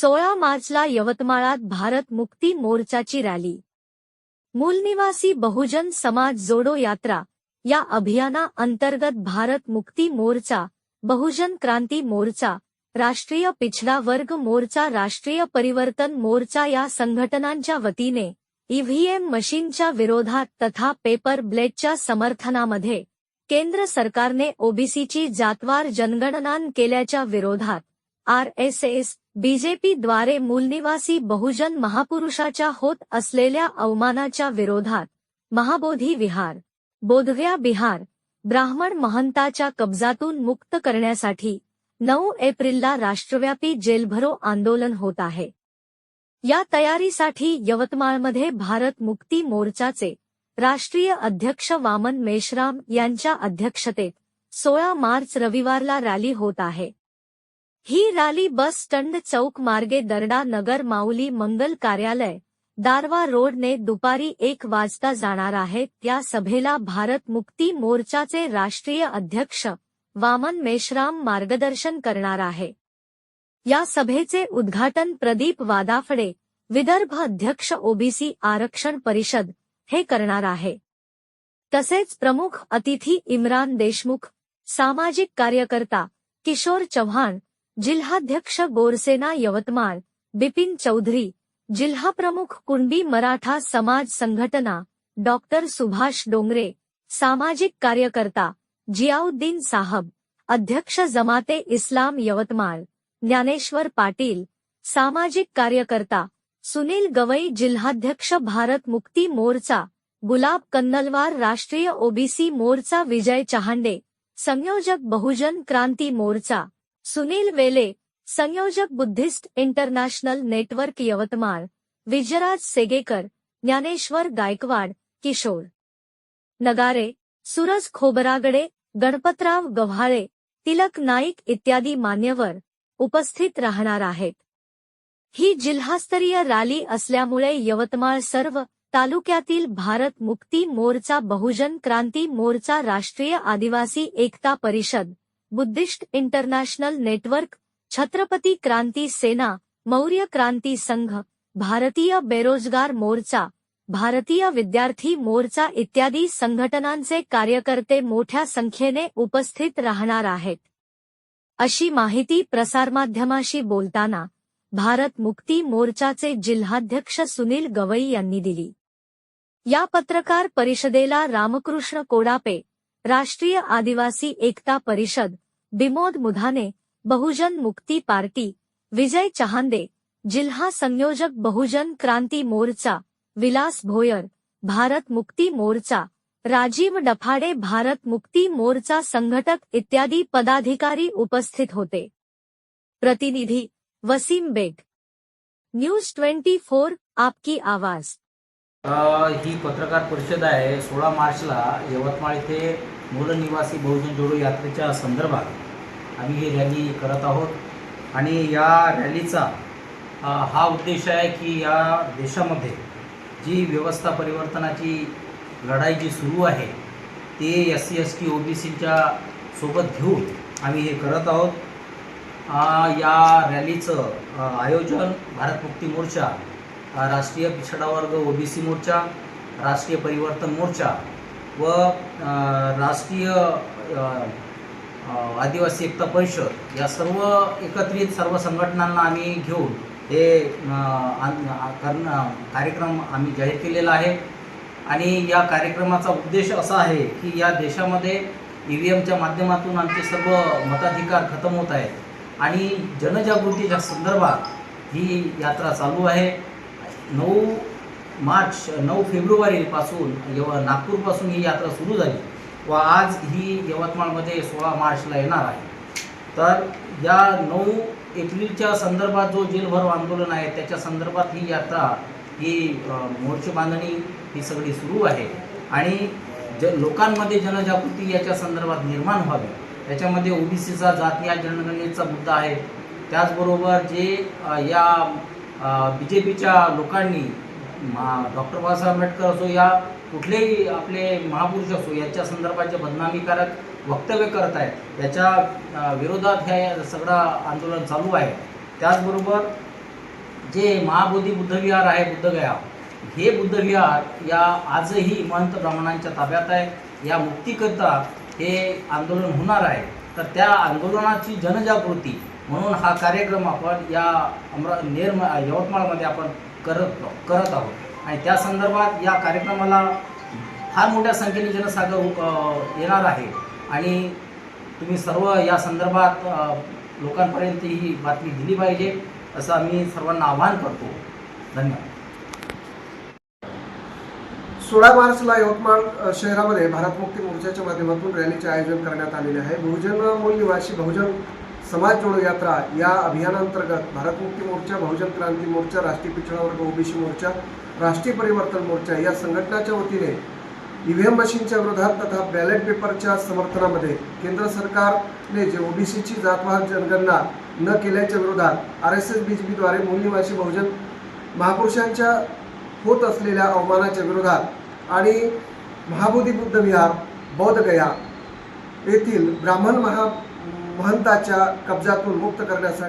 सोळा मार्चला यवतमाळात भारत मुक्ती मोर्चाची रॅली. मूलनिवासी बहुजन समाज जोडो यात्रा या अभियाना अंतर्गत भारत मुक्ती मोर्चा बहुजन क्रांती मोर्चा राष्ट्रीय पिछडा वर्ग मोर्चा राष्ट्रीय परिवर्तन मोर्चा या संघटनांच्या वतीने ईव्हीएम मशीनच्या विरोधात तथा पेपर ब्लेडच्या समर्थनामध्ये केंद्र सरकारने ओबीसीची जातवार जनगणना केल्याच्या विरोधात आर एस एस बीजेपीद्वारे मूलनिवासी बहुजन महापुरुषाच्या होत असलेल्या अवमानाच्या विरोधात महाबोधी विहार बोधव्या बिहार ब्राह्मण महंताच्या कब्जातून मुक्त करण्यासाठी नऊ एप्रिलला राष्ट्रव्यापी जेलभरो आंदोलन होत आहे. या तयारीसाठी यवतमाळमध्ये भारत मुक्ती मोर्चाचे राष्ट्रीय अध्यक्ष वामन मेश्राम यांच्या अध्यक्षतेत सोळा मार्च रविवारला रॅली होत आहे. ही रॅली बस स्टंड चौक मार्गे दरडा नगर माऊली मंगल कार्यालय दारवा रोडने दुपारी एक वाजता जाणार आहे. त्या सभेला भारत मुक्ती मोर्चाचे राष्ट्रीय अध्यक्ष वामन मेश्राम मार्गदर्शन करणार आहे. या सभेचे उद्घाटन प्रदीप वादाफडे विदर्भ अध्यक्ष ओबीसी आरक्षण परिषद हे करणार आहे. तसेच प्रमुख अतिथी इम्रान देशमुख सामाजिक कार्यकर्ता किशोर चव्हाण जिल्हाध्यक्ष गोरसेना यवतमाळ बिपिन चौधरी जिल्हाप्रमुख कुणबी मराठा समाज संघटना डॉक्टर सुभाष डोंगरे सामाजिक कार्यकर्ता जियाउद्दीन साहब अध्यक्ष जमाते इस्लाम यवतमाळ ज्ञानेश्वर पाटील सामाजिक कार्यकर्ता सुनील गवई जिल्हाध्यक्ष भारत मुक्ती मोर्चा गुलाब कन्नलवार राष्ट्रीय ओबीसी मोर्चा विजय चहांडे संयोजक बहुजन क्रांती मोर्चा. सुनील वेले संयोजक Buddhist International Network Yavatmal Vijayraj Segekar Dnyaneshwar Gaikwad Kishor. Nagare Suraj Khobragade Ganpatrao Gavhale Tilak Naik इत्यादी मान्यवर उपस्थित राहणार आहेत. ही जिल्हास्तरीय रॅली असल्यामुळे यवतमाळ सर्व तालुक्यातील Bharat Mukti Morcha Bahujan Kranti Morcha Rashtriya Adivasi Ekta Parishad Buddhist International Network Chhatrapati Kranti Sena Maurya Kranti Sangh Bharatiya Berojgar मोर्चा भारतीय विद्यार्थी मोर्चा इत्यादी संघटनांचे कार्यकर्ते मोठ्या संख्येने उपस्थित राहणार आहेत. अशी माहिती प्रसारमाध्यमाशी बोलताना भारत मुक्ती मोर्चाचे जिल्हाध्यक्ष सुनील गवई यांनी दिली. या पत्रकार परिषदेला रामकृष्ण कोडापे राष्ट्रीय आदिवासी एकता परिषद बिमोद मुधाने बहुजन मुक्ती पार्टी विजय चहांदे जिल्हा संयोजक बहुजन क्रांती मोर्चा विलास भोयर भारत मुक्ती मोर्चा राजीव डफाडे भारत मुक्ती मोर्चा संघटक इत्यादी पदाधिकारी उपस्थित होते. प्रतिनिधी Wasim Baig. News twenty four आपकी आवाज. ही पत्रकार परिषद आहे. सोळा मार्चला यवतमाळ येथे मूलनिवासी बहुजन जोडो यात्रेच्या संदर्भात आम्ही ही रॅली करत आहोत. आणि या रॅलीचा हा उद्देश आहे की या देशामध्ये जी व्यवस्था परिवर्तनाची लढाई जी सुरू आहे ते S C S T O B सीच्या सोबत घेऊन आम्ही हे करत आहोत. या रॅलीचं आयोजन भारत मुक्ती मोर्चा राष्ट्रीय पिछडा वर्ग ओबीसी मोर्चा राष्ट्रीय परिवर्तन मोर्चा व राष्ट्रीय आदिवासी एकता परिषद या सर्व एकत्रित सर्व संघटनांना आम्ही घेऊन हे आन- करण कार्यक्रम आम्ही जाहीर केलेला आहे. आणि या कार्यक्रमाचा उद्देश असा आहे की या देशामध्ये ई व्ही एमच्या माध्यमातून आमचे सर्व मताधिकार खतम होत आहेत. आणि जनजागृतीच्या संदर्भात ही यात्रा चालू आहे. नऊ मार्च नऊ फेब्रुवारीपासून जेव्हा नागपूरपासून ही यात्रा सुरू झाली व आज ही यवतमाळमध्ये सोळा मार्चला येणार आहे. तर या नऊ एप्रिलच्या संदर्भात जो जेलभरो आंदोलन आहे त्याच्या संदर्भात ही यात्रा ही अ, मोर्चे बांधणी ही सगळी सुरू आहे. आणि ज लोकांमध्ये जनजागृती याच्या संदर्भात निर्माण व्हावी. त्याच्यामध्ये ओबीसीचा जात या जनगणनेचा मुद्दा आहे. त्याचबरोबर जे या बी जे पीच्या लोकांनी डॉक्टर बाबासाहेब आंबेडकर असो या कुठलेही आपले महापुरुष असो याच्या संदर्भात जे बदनामीकारक वक्तव्य करत आहेत. याच्या विरोधात हे सगळं आंदोलन चालू आहे. त्याचबरोबर जे महाबोधी बुद्धविहार आहे बुद्धगया हे बुद्धविहार या आजही महंत ब्राह्मणांच्या ताब्यात आहे. या मुक्तीकरिता हे आंदोलन होणार आहे. तर त्या आंदोलनाची जनजागृती म्हणून हा कार्यक्रम आपण या अमरा नेर यवतमाळमध्ये आपण करत करत आहोत. आणि त्या संदर्भात या कार्यक्रमाला फार मोठ्या संख्येने जनसागर येणार आहे. आणि तुम्ही सर्व या संदर्भात लोकांपर्यंत ही बातमी दिली पाहिजे असं आम्ही सर्वांना आवाहन करतो. धन्यवाद. सोळा मार्चला यवतमाळ शहरामध्ये भारत मुक्ती मोर्चाच्या माध्यमातून रॅलीचे आयोजन करण्यात आलेले आहे. बहुजन मूल्यवासी बहुजन समाज जोडो यात्रा या अभियानांतर्गत भारत मुक्ती मोर्चा बहुजन क्रांती मोर्चा राष्ट्रीय पिछडा वर्ग ओबीसी मोर्चा राष्ट्रीय परिवर्तन मोर्चा या संघटनाच्या वतीने ईव्हीएम मशीनच्या विरोधात तथा बॅलेट पेपरच्या समर्थनामध्ये केंद्र सरकारने जे ओबीसीची जातवाहक जनगणना न केल्याच्या विरोधात R S S B J पीद्वारे मूल्यवासी बहुजन महापुरुषांच्या होत असलेल्या अवमानाच्या विरोधात आणि महाबोधी बुद्ध विहार बौद्धगया येथील ब्राह्मण महा महंताच्या कब्जातून मुक्त करण्यासाठी